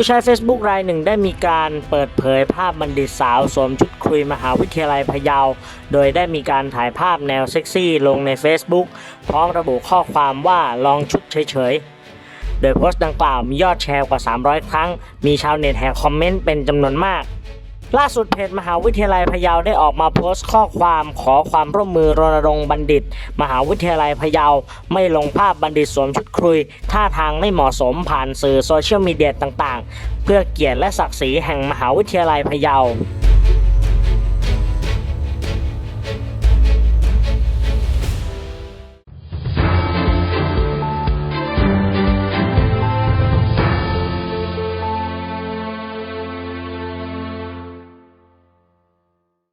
ู้ใช้ Facebook รายหนึ่งได้มีการเปิดเผยภาพบัณฑิตสาวสวมชุดคุยมหาวิทยาลัยพะเยา โดยได้มีการถ่ายภาพแนวเซ็กซี่ลงใน Facebook พร้อมระบุข้อความว่าลองชุดเฉยๆ โดยโพสต์ดังกล่าวมียอดแชร์กว่า 300 ครั้ง มีชาวเน็ตแห่คอมเมนต์เป็นจำนวนมาก ล่าสุดเพจมหาวิทยาลัยพะเยาได้ออกมาโพสต์ข้อความขอความร่วมมือรณรงค์บัณฑิต มหาวิทยาลัยพะเยาไม่ลงภาพบัณฑิตสวมชุดครุย ท่าทางไม่เหมาะสมผ่านสื่อโซเชียลมีเดียต่างๆ เพื่อเกียรติและศักดิ์ศรีแห่งมหาวิทยาลัยพะเยา